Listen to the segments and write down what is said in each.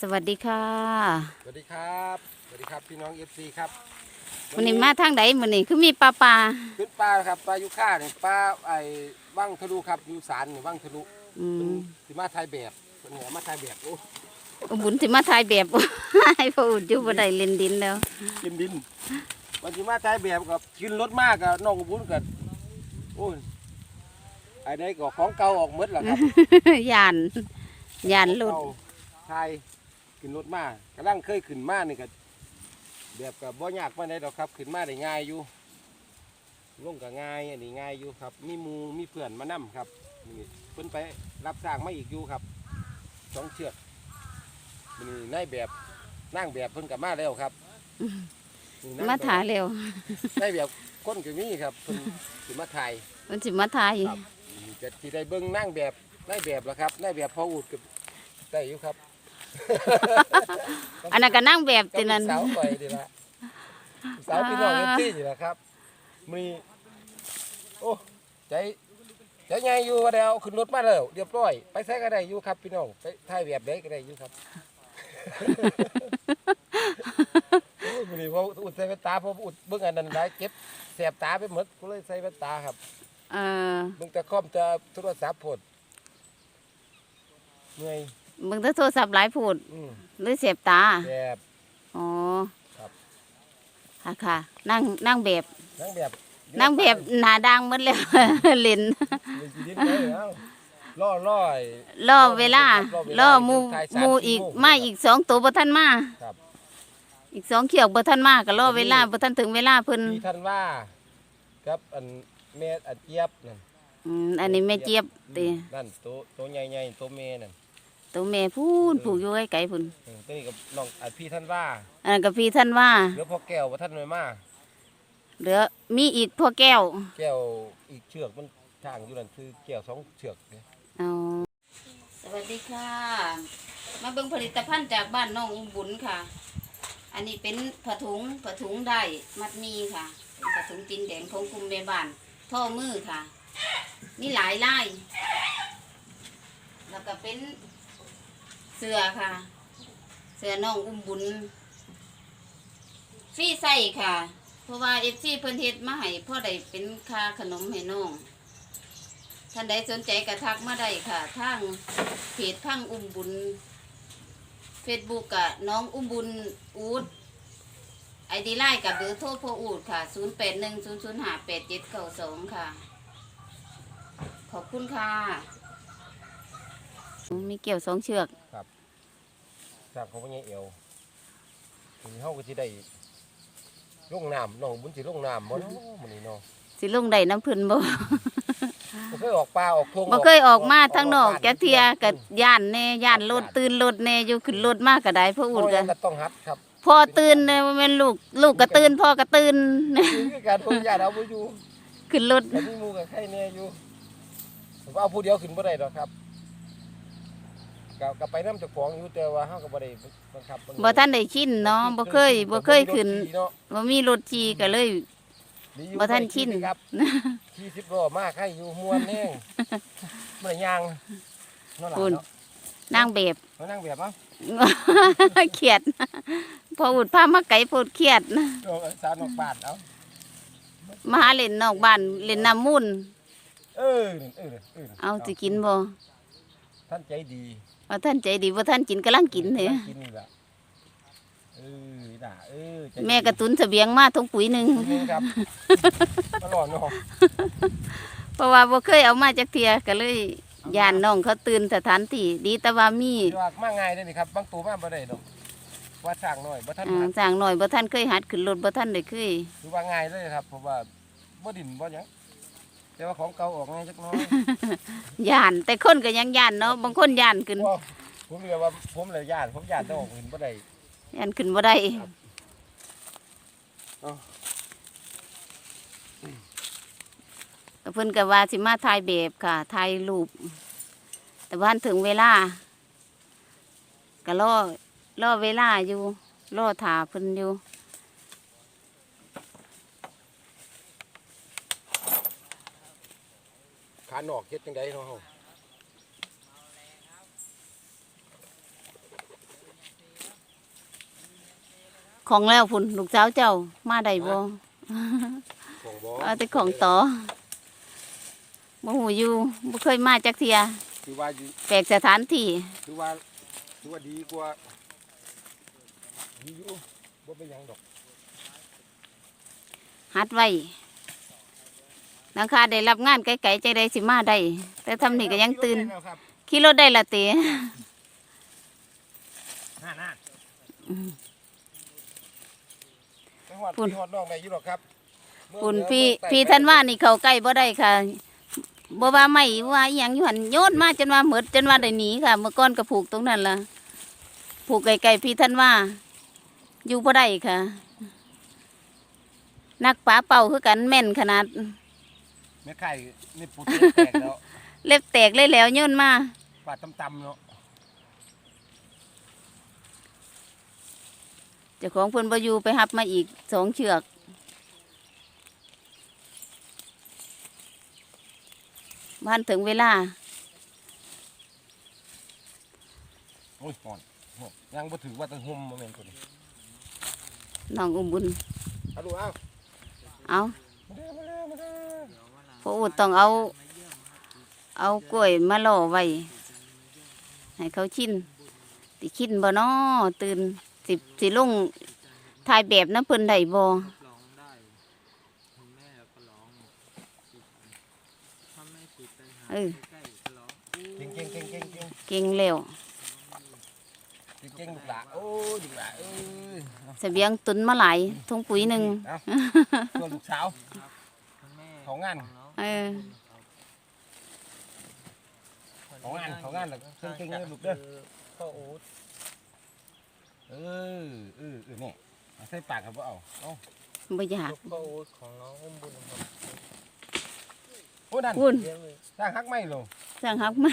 สวัสดีค่ะ สวัสดีครับ สวัสดีครับพี่น้องเอฟซีครับวันนี้มาทางไหนวันนี้คือมีปลาปลาขึ้นปลาครับปลายุค่าเนี่ยปลาไอ้ว่างทะลุครับอยูสารนี่ว่างทะลุอืเป็นมสิมาถ่ายแบบเป็นเหนือมาถ่ายแบบโอ้บุญสิมาถ่ายแบบให้พออุดอยู่บ่ได้เล่นดินแล้วกินดินวันสิมาถ่ายแบบกับขึ้นรถมากกับน้องกบบุญกับโอ้ยไอ้ได้ก็ของเก่าออกหมดแล้วครับยานยานหลุดของเก่าถ่าย ขึ้นรถมากกำลังเคยขึ้นมานี่ก็แบบกับบ่ยากปานใดดอกครับ ขึ้นมาได้ง่ายอยู่ลงก็ง่ายอันนี้ง่ายอยู่ครับ มีหมูมีเพื่อนมานํครับนี่เพิ่นไปรับสร้างมาอีกอยู่ครับสองเชือกนี่นายแบบนั่งแบบเพิ่นกับมาแล้วครับนี่นงมาถ่ายเร็ว นายแบบคนก็มีครับเพิ่นสิมาถ่าย มันสิมาถ่ายครับนี่จะที่ได้เบิ้งนั่งแบบนายแบบแล้วครับนายแบบพออุดกับได้อยู่ครับ อันนั้นก็นั่งแบบก็ตินั่นสาวไปดีละสาวพี่น้องเอฟซีนี่แหละครับ มีโอ้ใจใจใหญ่อยู่ว่าเดียวขึ้นรถมาแล้วเรียบร้อย ไปใช้ก็ได้อยู่ครับพี่น้องไปถ่ายแบบได้ก็ได้อยู่ครับโอ้ยมื้อนี้พออุดใส่แว่นตาเพออุดเบิ่งอันนั้นได้เจ็บแสบตาไปหมดก็เลยใส่แว่นตาครับเออเบิ่งแต่คอมแต่โทรศัพท์พดเมื่อย มึงถ้าโทรศัพท์หลายพูดอืมหรือเสียบตา แบบ อ๋อครับ ค่ะค่ะ นั่งนั่งแบบ นั่งแบบนั่งแบบหน้าดังหมดแล้ว เล่นมีชีวิตเลยเอ้าล่อล่อยรอเวลารอเวลารอหมูถ่ายสามหมูสี่อีกโมงมาอีกสองตัวบ่ทันมาครับ อีกสองเขียวบ่ทันมาก็รอเวลาบ่ทันถึงเวลาเพิ่นพี่ท่านว่าครับอันแม่อันเจี๊ยบนั่นอืมอันนี้แม่เจี๊ยบตินั่นตัวตัวใหญ่ๆตัวแม่นั่น ตัวแม่พูนผูกอยู่ไกลๆพุ่นเออตัวนี้กับน้องอันพี่ท่านว่าอันนั้นก็พี่ท่านว่า เหลือพ่อแก้วว่าท่านไม่มาเหลือมีอีกพ่อแก้วแก้วอีกเชือกมันทางอยู่นั่นคือแก้วสองเชือกเนี่ยเอาสวัสดีค่ะ มาเบิ่งผลิตภัณฑ์จากบ้านน้องอุ้มบุญค่ะ อันนี้เป็นผ้าถุงผ้าถุงได้มัดมีค่ะเป็นผ้าถุงจินแดงของกลุ่มแม่บ้านท่อมือค่ะ มีหลายลาย แล้วก็เป็น เสื้อค่ะ เสื้อน้องอุ้มบุญฟรีใส่ค่ะ เพราะว่าเอฟซีเพิ่นเฮ็ดมาให้พ่อได้เป็นค่าขนมให้น้องท่านใดสนใจกระทักมาได้ค่ะทางเพจพังอุ้มบุญเฟซบุ๊กกะน้องอุ้มบุญอูดไอดีไลน์กับเบอร์โทรพ่ออูดค่ะ 0 8 1 0 0 5 8 7 9 2 ค่ะ ขอบคุณค่ะ มีเกี่ยวสองเชือกทราบเขาว่าไงเอวทีนี้เขาก็จะได้ลงน้ำน้องบุญสิลงน้ำบ่เนาะมันนี่เนาะสิลงได้น้ำเพื้นบ่บ่เคยออกป่าออกทงบ่เคยออกมาทางนอกแกเทียกับย่านแน่ย่านรถตื่นรถแน่อยู่ขึ้นรถมากก็ได้พ่อโอ้อูดยกันก็ต้องหัดครับพ่อตื่นเนี่ยแม่นลูกลูกก็ตื่นพ่อก็ตื่น คือการผมญาติเอาบ่อยู่ขึ้นรถ แต่มีหมู่กับใครแน่อยู่ผมว่าเอาผู้เดียวขึ้นบ่ได้ดอกครับ ก็ก็ไปนำเจ้าของอยู่แต่ว่าเฮาก็บ่ได้บังคับบ่ท่านได้ชินเนาะบ่เคยบ่เคยขึ้นเนาะบ่มีรถขี่ก็เลยดีอยู่บ่ทันชิน ครับขี่10ล้อมากให้อยู่ม่วนแห้งบ่ได้ย่างเนาะล่ะคุณเนาะนางแบบมานั่งแบบเอ้าเครียดพออุดพามาไกลโพดเครียดโอ้ยสาวนอกบ้านเอ้ามาหาเล่นนอกบ้านเล่นน้ำมูลเออเออเออเอาสิกินบ่ ท่านใจดีว่าท่านใจดีบ่ท่านกินกำลังกินเด้กินนี่ล่ะเออด่าเออใจดีแม่กระตุนเสบียงมาทุกปุ๋ยหนึงนี่ครับตลอดเนาะเพราะว่าบ่เคยเอามาจากเทียก็เลยย่านน้องเขาตื่นสถานที่ดีแต่ว่ามีที่ว่ามาง่ายเลยนี่ครับบางตัวมาบ่ได้ดอกว่าสร้างน้อยบ่ทันอ่าหัดสร้างหน่อยบ่ท่านเคยหัดขึ้นรถบ่ท่านได้เคยคือว่าง่ายเลยครับเพราะว่าบ่ดินบ่หยัง แต่ว่าของเก่าออกง่ายจักหน้อยย่านแต่คนก็ยังย่านเนาะบางคนย่านขึ้นเพราะผมเรียกว่าผมเลยย่านผมย่านต้องออกเห็นบ่ได้ย่านขึ้นบ่ได้เอาก็เพิ่นก็ว่าสิมาถ่ายแบบค่ะถ่ายรูปแต่ว่าถึงเวลาก็รอรอเวลาอยู่รอถาเพิ่นอยู่ ขานอกเฮ็ดจังไดเนาะเฮาของแล้วพุ่นลูกสาวเจ้ามาได้บ่ของบ่เอาแต่ของต่อบ่หูอยู่บ่เคยมาจักเทียคือว่าอยู่แปลกสถานที่คือว่าคือว่าดีกว่าดีอยู่บ่เป็นหยังดอกหัดไว้ นังคาได้รับงานไกลๆใจได้สิมาได้แต่ทำนี่ก็ยังตื่นแล้วครับขี่รถได้ละเตน่าน่าอืมไปฮอดปุ่นพี่ฮอดน้องได้อยู่ดอกครับเมื่อคุณเมื่อพี่เมื่อพี่ไต่ท่านว่านี่เขาใกล้บ่ได้ค่ะบ่ว่าไม่ว่าอหยังอยู่หันโยนมาจนว่าหมดจนว่าได้หนีค่ะ เมื่อก่อนก็ผูกตรงนั้นล่ะผูกไกลๆพี่ท่านว่า อยู่บ่ได้ค่ะ นักป๋าเป่าคือกันแม่นขนาด แม่ไข่นี่ปูเตแตกแล้ว เล็บแตกเลยแล้วโยนมาปาดตำๆเนาะเจ้าของเพิ่นบ่อยู่ไปหับมาอีกสองเชือก บ้านถึงเวลา โอ้ยฮอนฮอนยังบ่ถือว่าแตั้งห่มบ่แม่นตัวนี้น้องอุ้มบุญ เอาดูเอาเอา มาเด้อมาเด้อมาเด้อ พ่ออูดต้องเอา เอากล้วยมาล่อไว้ ให้เขาชินติชินบ่น้อตื่นสิสิลงถ่ายแบบน้ำเพิ่นได้บ่ร้องได้คุณแม่ก็ร้องถ้าไม่ติดไปหาเออใกล้ๆก็ร้องเก่งเก่งเก่งเก่งเก่งเก่งแล้วเก่งเก่งลูกหลานโอ้ยลูกหลานเอ้ยเสบียงตุนมาหลายทงปุ๋ยหนึ่งเอาเพื่อลูกสาวคุณแม่ของงานน้อง เออของงานของงานแล้วเก่งเก่งเลยลูกเด้อ พ่ออู๊ดเออเออเออนี่เอาใส่ปากครับบ่เอาเอาบ่อยากพ่ออู๊ดของน้องอุ้มบุญครับโอ้นั่นคุณเลี้ยงเลยสร้างฮักไม่ลงสร้างฮักไหม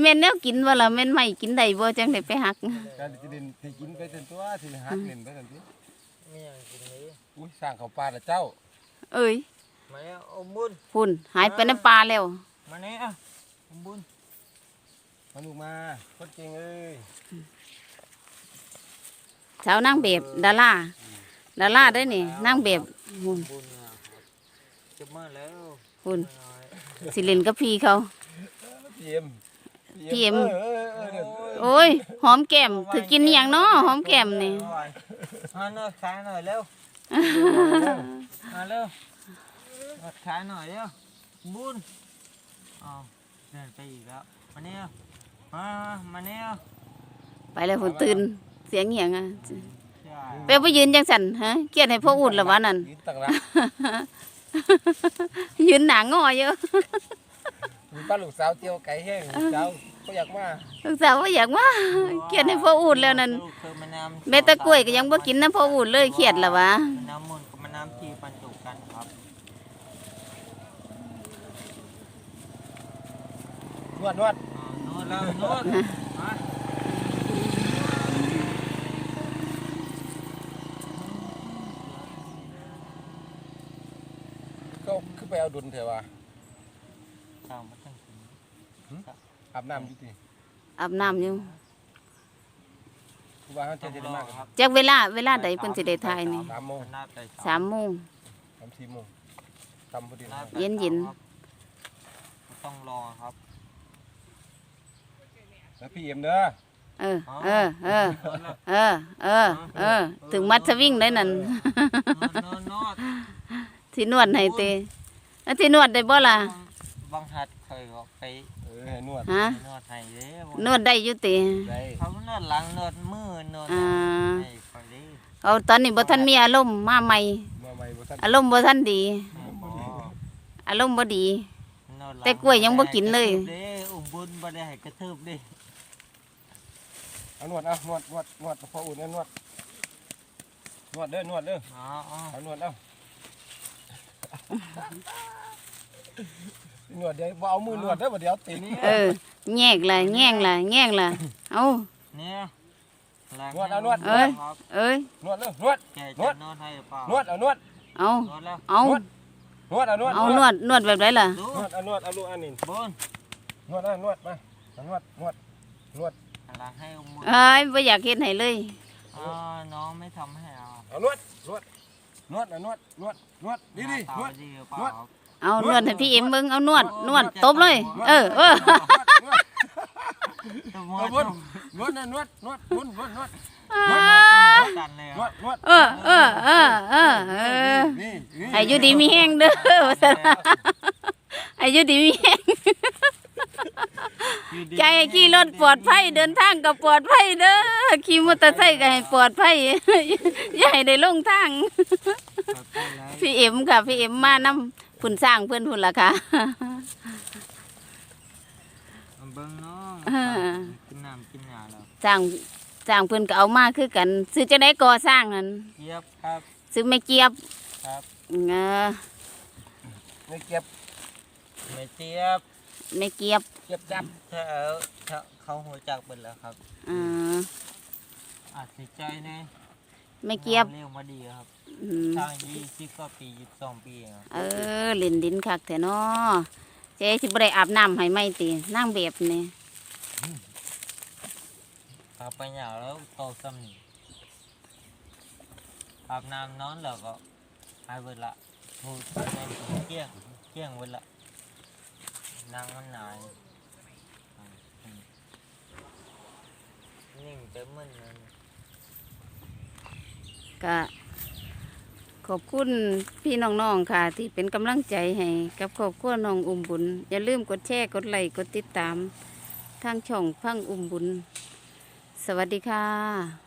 แม่นแนวกินบ่ล่ะแม่นไม่กินได้บ่จังได้ไปหัก การจะเดินที่กินไปจนตัวที่ฮักเล่นไปจนที่ไม่อยากกินเลยอุ้ยสร้างเขาปลาละเจ้า เอ้ยมาเนี่ยอุ้มบุญพุ่นหายไปน้ำปลาแล้ว มาเนี่ยอุ้มบุญมาลูกมาคนเก่งเอ้ยสาวนางแบบดาราดาราได้นี่นางแบบพุ่นบุญนะครับจะมาแล้วพุ่นน้อยสิเล่นกับพี่เขาพีเอ็มพีเอ็มเออเออเออโอ้ยหอมแก้มถือกินอหย่างเนาะหอมแก้มนี่มาหน่อยขายหน่อยเร็ว มาเร็วมาขายหน่อยเร็วบุญอ้าวเดินไปอีกแล้วมาเนี่ยมามาเนี่ยไปแล้วพุ่นตื่นเสียงเหียงอะใช่ไปไปยืนจังสันฮะเกียดให้พ่ออุ่นละวะนั่นยืนตั้งกยืนหนางอเยอะป้าลูกสาวเจียวไก่แห้งลูกสาว ก็อยากมาลูกสาวว่าอยากว่าเกลียดให้พ่ออุ่นแล้วนั่นเมตะกล้วยก็ยังบ่กินน้ำพ่ออุ่นเลยเครียดละวะน้ำมูลกับมะน้ำทีบรรจุกันครับนวดนวดอ๋อนวดแล้วนวดมาก็คือไปเอาดุนเถอะวะตามมาตั้งถึง อาบน้ำอยู่ติอาบน้ำอยู่คือว่าเขาจะได้มากครับจากเวลาเวลาใดเพิ่นสิได้ทายนี่สามโมงหน้าไปสามโมงสามสี่โมงทำพอดีหน้านะไปเย็นเย็นครับต้องรอครับ แล้วพี่เอ็มเด้อเออเออเออเออเออเออถึงมัดสวิงได้นั่นนวดนวดนวดที่นวดให้เตแล้วที่นวดได้บ่ล่ะบางหัดเคยก็ไปเออให้นวดฮะนวดให้เด้นวดได้อยู่ติ ได้เขานวดหลังนวดมือนวดอ่า ให้คอยดีเอาตอนนี้บ่ทันมีอารมณ์มาใหม่ มาใหม่บ่ทันอารมณ์บ่ทันดี อ๋ออารมณ์บ่ดี นวดหลังแต่กล้วยยังบ่กินเลยกระทืบด้อุ้มบุญบ่ได้ให้กระทืบเด้เอานวดเอานวดนวดนวดพออุ่นเอานวดนวดเด้อนวดเด้ออ๋ออ๋อเอานวดเอา นวดเดี๋ยวบ่เอามือนวดเด้อบ่เดี๋ยวตีนี่เออแยกล่ะแง่งล่ะแง่งล่ะเอา เนี่ยหลังนวดเอานวดเอ้ย ครับเอ้ย นวดเด้อนวด แกนจะวดนวดให้หรือเปล่านวดเอานวด เอา นวดแล้วเอา นวดเอานวดเอานวดนวดแบบไหนล่ะ ดูนวดเอานวดเอาลูกอันนี้บุญนวดเอานวดมาเอานวดนวดนวดอะล้างให้อุ้มบุญเอ้ยบ่อยากเฮ็ดให้เลย อ๋อน้องไม่ทำให้เอาเอานวดนวดนวดอะนวดนวดนวดดีดีนวด ดีหรือเปล่านวด ครับ เอานวดให้พี่เอ็มเบิ่งเอานวดนวดตบเลย เออเออ นวดจะมเอาวนดวดนวดนะนวดนวดนวดนวดนวดกันเลยนวดนวดเออเออเออเออเออนี่นี่ให้อยู่ดีมีแห้งเด้อว่าซั่นให้อยู่ดีมีแห้งใจให้ขี่รถปลอดภัยเดินทางก็ปลอดภัยเด้อขี่มอเตอร์ไซค์ก็ให้ปลอดภัยอย่าให้ได้ลงทาง พี่เอ็มค่ะพี่เอ็มมานำ พุ่นสร้างเพื่อนพุ่นล่ะค่ะเบิ้งน้องอ่ากินน้ำกินหยาแล้วสร้างสร้างเพื่อนก็เอามาคือกัน ซื้อจะได้ก่อสร้างนั่นเยียบครับซื้อไม่เกียบครับเออไม่เก็บไม่เจี๊ยบไม่เกียบเก็บจับถ้าเอาถ้าเขาหัวจักเบิดแล้วครับ เอออาจสิใจแน่ ไม่เกียบเร็วมาดีครับอืมทางยี่สิบกว่าปียี่สิบสองปีเองครับเออเล่นดินคักแท้เนาะเจ๊สิบ่ได้อาบน้ำให้ไหม่ตินั่งแบบนี่อาบไปหยาแล้วโตซ้ำนี่อาบน้ำนอนแล้วก็หายเบิดละถูกแม่นเกลี้ยงเกลี้ยงเบิดละนางมันหนายอืมนิ่งไปมึนเลย ก็ขอบคุณพี่น้องๆค่ะ ที่เป็นกำลังใจให้กับครอบครัวน้องอุ้มบุญ อย่าลืมกดแชร์กดไลค์กดติดตามทางช่องพังอุ้มบุญ สวัสดีค่ะ